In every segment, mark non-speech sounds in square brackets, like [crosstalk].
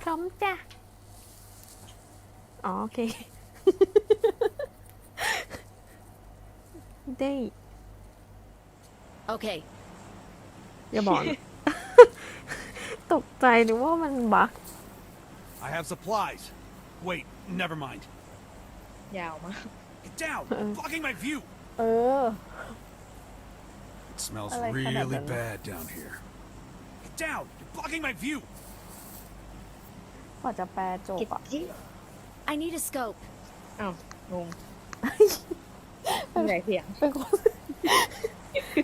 พร้อมจ้ะ อ๋อ โอเค [laughs] ได้ Okay. อย่าบอกนะ ตกใจนึกว่ามันบั๊ก [laughs] I have supplies. Wait, never mind. ยาวมาก Get down! You're blocking my view! เออ It smells I like how that really one. bad down here. Get down! You're blocking my view! กว่าจะแปลจบกิดอะที่ I need a scope. อ้าวงงมีไหนเสียง เป็นคน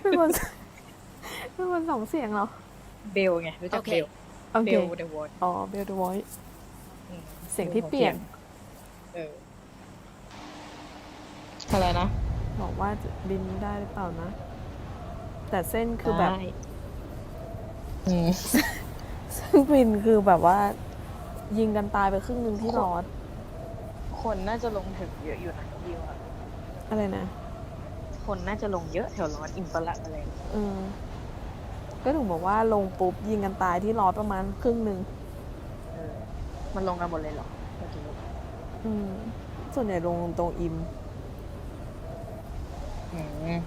เป็นคนเป็นคนสองเสียงเหรอ เบลไงรู้จักโอเคเบลโอเบเคลเดอะวอร์อ๋อเบลดวอยเสียงที่เปลี่ยน เอออะไรนะ บอกว่าจะบินได้หรือเปล่านะ แต่เส้นคือแบบได้อืมเส้นบินคือแบบว่า ยิงกันตายไปครึ่งหนึ่งที่ลอดคนน่าจะลงถึงเยอะอยู่นะพี่ว่าอะไรนะคนน่าจะลงเยอะแถวร้อนอิมปะละอะไรเออก็ถึงบอกว่าลงปุ๊บยิงกันตายที่ลอดประมาณครึ่งหนึ่งเออมันลงกันหมดเลยเหรอเมื่อกี้อืมส่วนใหญ่ลงตรงอิมอืม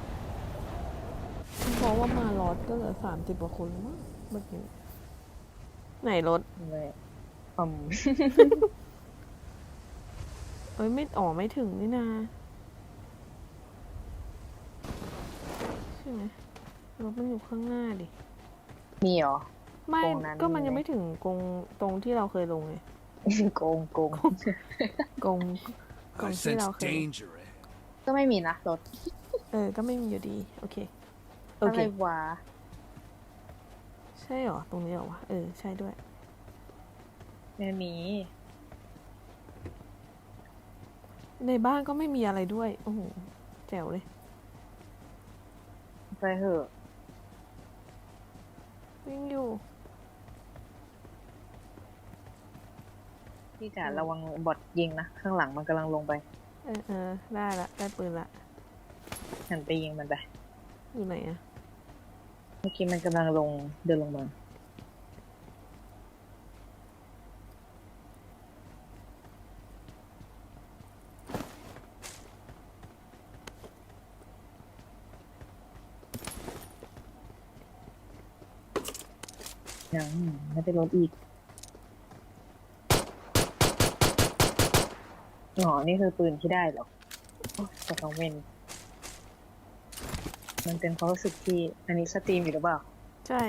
เพราะว่ามาลอดก็เหลือสามสิบกว่าคนแล้วมั้งเมื่อกี้ไหนรถ เลย อืมเอ้ยไม่อ๋อไม่ถึงนี่นาใช่ไหมรถมันอยู่ข้างหน้าดิ มีเหรอ ไม่ตรงนั้นก็มันมีไหม ยังไม่ถึงกรงตรงที่เราเคยลงไงโกงโกงกรง กล่อง I ที่ sense เราเคย danger ahead. ก็ไม่มีนะรถเออ ก็ไม่มีอยู่ดี โอเค โออะเค ไรวะใช่เหรอ ตรงนี้เหรอวะ เออ ใช่ด้วย ไม่มี ในบ้านก็ไม่มีอะไรด้วย โอ้โห แจ๋วเลย ไปเถอะวิ่งอยู่ พี่จ๋าระวังบอทยิงนะ ข้างหลังมันกำลังลงไป เออเออได้ละ ได้ปืนละ หันไปยิงมันไป อยู่ไหนอะเมื่อกี้มันกำลังลงเดินลงมา ยังไม่ได้ลดอีกอ๋อนี่คือปืนที่ได้เหรอโอ้แต่ของเวนมันเป็นความรู้สึกที่อันนี้สตรีมอยู่หรือเปล่า ใช่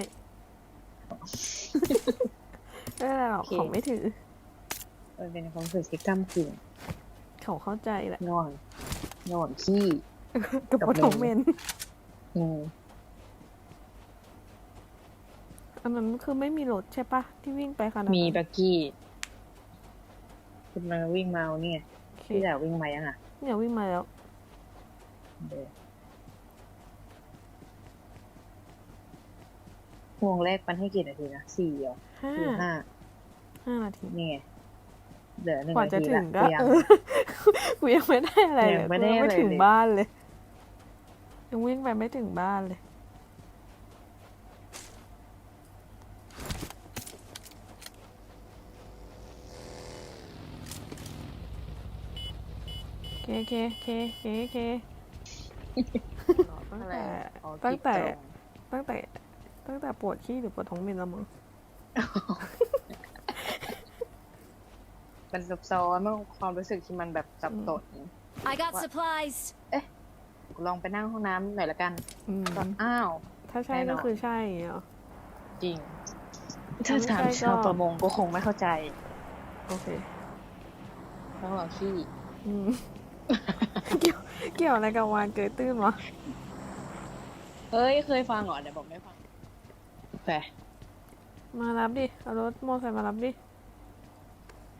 ไม่เป็นไรหรอกโอเค ของไม่ถือ มันเป็นความรู้สึกที่ก้ากึ่งเขาเข้าใจแหละนอนนอนขี้ กับกับปฐมเมเมนนอืม อันนั้นคือไม่มีรถใช่ปะที่วิ่งไปขนาดนั้นมีบักกี้คุณมาวิ่งมาเอาเนี่ยโอเคพี่จ๋าวิ่งมายังอะเนี่ยวิ่งมาแล้วเดี๋ยววงแรกมันให้กี่นาทีนะสี่เหรอห้าหรือห้าห้านาทีนี่ไงเหลือหนึ่งกว่านาจะทีถึละงก็ยังเออกูยังไม่ได้อะไรเลยยังไม่กูได้ยังไม่อะไรถึงเลยบ้านเลย ยังวิ่งไปไม่ถึงบ้านเลย เคเคเคเคเคตั้งอะไรแต่อ๋อตั้งแต่กิ๊บจองตั้งแต่ตั้งแต่ปวดขี้หรือปวดท้องเป็นแล้วมั้งมันซับซ้อนมากความรู้สึกที่มันแบบสับสน I got What? supplies. ลองไปนั่งห้องน้ำหน่อยละกันอืมก็อ้าว ถ้าใช่แน่นก็อนคือใช่อย่างเงี้ยเหรอจริง ถ้าถ้าไม่ถามใช่ก็ชาวประมงก็คงไม่เข้าใจ โอเคต้องลองขี้อืม เกี่ยวเกี่ยวอะไรกับวานเกยตื้นวะเอ้ย เคยฟังเหรอเดี๋ยวบอกไม่ฟังแปมารับดิ เอารถมอไซค์มารับดิ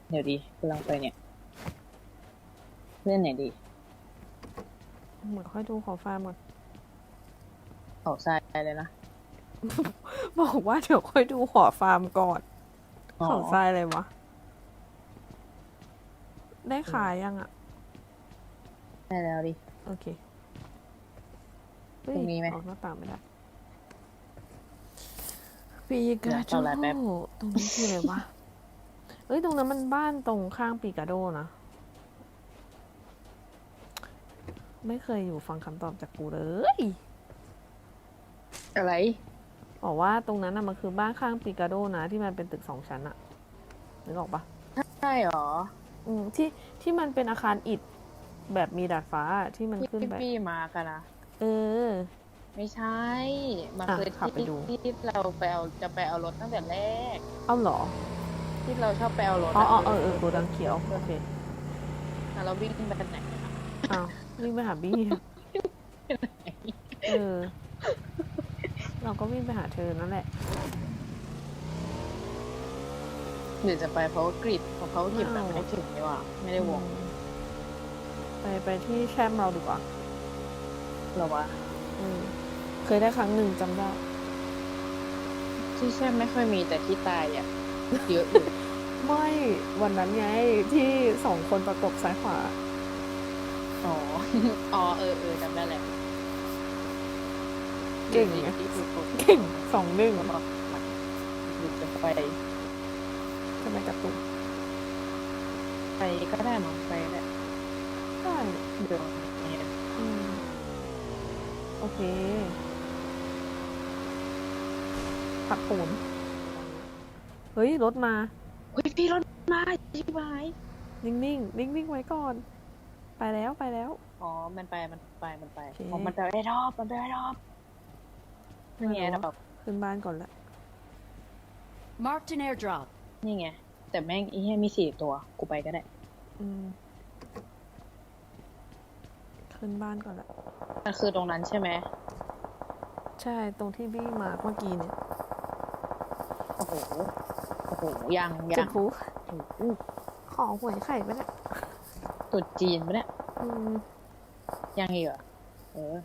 เดี๋ยวดีกำลังไปเนี่ย เล่นไหนดีเหมือนค่อยดูขอฟาร์มก่อนเขาทรายเลยนะบอกว่าเดี๋ยวค่อยดูขอฟาร์มก่อนอ๋อเขาทรายอะไรวะ ได้ขายยังอะ ได้แล้วดิ โอเคเฮ้ยตรงนี้ไหมออกหน้าต่างไม่ได้ปีกาเดี๋ยวจูเอาอะไรแป๊บ ตรงนี้คืออะไรวะ เอ้ย ตรงนั้นมันบ้านตรงข้างปีกาโดนะ ไม่เคยอยู่ฟังคำตอบจากกูเลย อะไร บอกว่าตรงนั้นน่ะมันคือบ้านข้างปีกาโดนะที่มันเป็นตึกสองชั้นอะนึกออกปะใช่หรอ อืมที่ที่มันเป็นอาคารอิฐ แบบมีดาดฟ้าอะที่มันที่ขึ้นไป พี่มากันนะเออ ไม่ใช่มันอะคือขับไปที่ดู ที่เราไปเอาจะไปเอารถตั้งแต่แรก เอาเหรอที่เราชอบไปเอารถอ๋ออ๋อเออเออโกดังเขียวโอเคอะเราวิ่งไปทางไหนอะอ้าววิ่งไปหาบี้เออ เราก็วิ่งไปหาเธอนั่นแหละหรือจะไปเพราะว่ากริดเพราะเขากริดแบบไม่ถึงนี่หว่าไม่ได้วง ไปไปที่แชมป์เราดีกว่าหรอวะอืมเคยได้ครั้งหนึ่งจำได้ ที่แช่ไม่ค่อยมีแต่ที่ตายอะเยอะอยู่ ไม่วันนั้นไงที่สองคนประกบซ้ายขวา อ๋อ อ๋อ เออเออจำได้แหละเก่งไง ที่ถูกถูกเก่งสองหนึ่งแล้วก็มันหยุดจะไป ทำไมกระตุกไปก็ได้มั้งไปแหละ ได้เดี๋ยวเนี่ยอืมโอเค ผักโขนเฮ้ย รถมา เฮ้ยพี่รถมาชิบหายนิ่งๆ นิ่งๆ ไว้ก่อน ไปแล้ว ไปแล้ว อ๋อ มันไป มันไป มันไปโอเค อ๋อมันไปได้รอบ มันไปได้รอบนี่ไงอะไรวะแบบขึ้นบ้านก่อนละ Marked an airdrop. นี่ไง แต่แม่งอีเหี้ยมีสี่ตัว กูไปก็ได้ อืม ขึ้นบ้านก่อนละมันคือตรงนั้นใช่ไหม ใช่ตรงที่บี้มาเมื่อกี้เนี่ยโอ้โห โอ้โห ยังยัเจ็บงหูโอ้โหขอหวยไข่ไปเนี่ยตุดจีนปะเนี่ย อืมยังอีกเหรอเออ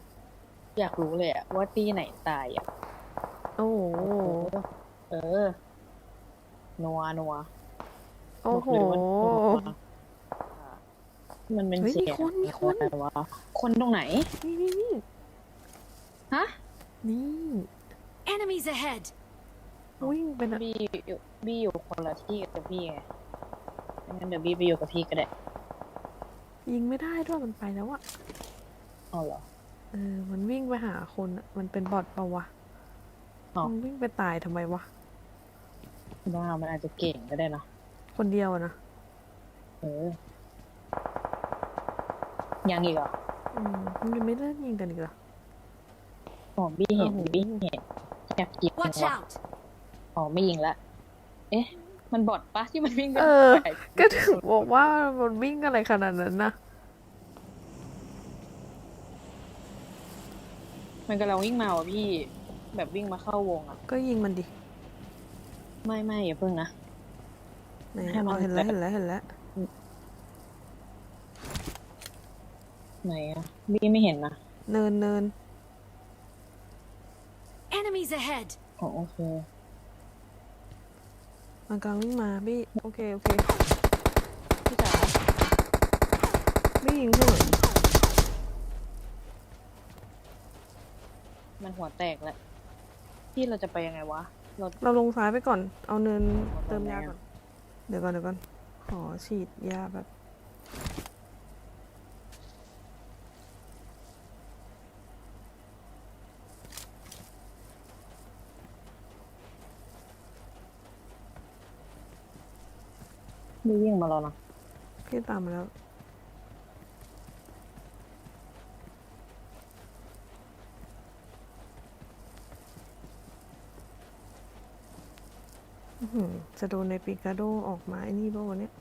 อยากรู้เลยอะว่าตีไหนตายอะโอ้โหเออ นัวนัว โอ้โหบอกเลยว่านัว มันเป็นเฮ้ยเสียงมีคนมีคน อะไรวะคนตรงไหน นี่นี่นี่ฮะ นี่ Enemies ahead. วิ่งไปนะบี้อยู่บี้อยู่คนละที่กับพี่ไงงั้นเดี๋ยวบี้ไปอยู่กับพี่ก็ได้ยิงไม่ได้ด้วยมันไปแล้วอะเอาเหรอ เออ มันวิ่งไปหาคนอะมันเป็นบอทปะวะอ๋อ มันวิ่งไปตายทำไมวะ ว่ามันอาจจะเก่งก็ได้นะคนเดียวอะนะ เออ ยังอีกเหรออืมมันยังไม่เลิกยิงกันอีกเหรอ อ๋อบี้เห็นโอ้โห บี้เห็นอยากยิง Watch ว่ะ out. อ๋อไม่ยิงละ เอ๊ะ มันบอดปะที่มันวิ่งไปเออ ไปก็ถึงบอกว่ามันวิ่งอะไรขนาดนั้นนะมันกำลังวิ่งมาว่ะพี่ แบบวิ่งมาเข้าวงอะ ก็ยิงมันดิไม่ไม่อย่าเพิ่งนะ ไหนให้มันเอาเห็นแล้วเห็นแล้วเห็นแล้ว ไหนอะบี้ไม่เห็นนะเนินเนิน Enemies ahead. อ๋อโอเค มันกำลังวิ่งมาบี้โอเคโอเคพี่จ๋าบี้ยิงหัวมันหัวแตกแล้วพี่เราจะไปยังไงวะ เราเราลงซ้ายไปก่อน เอาเนินเอาเติมยาไหนอะก่อน เดี๋ยวก่อนเดี๋ยวก่อน ขอฉีดยาแบบ ไม่วิ่งมาแล้วนะพี่ตามมาแล้ว อื้อหือจะโดนในปิกาโดออกมาไอ้นี่ป่าวะเนี่ย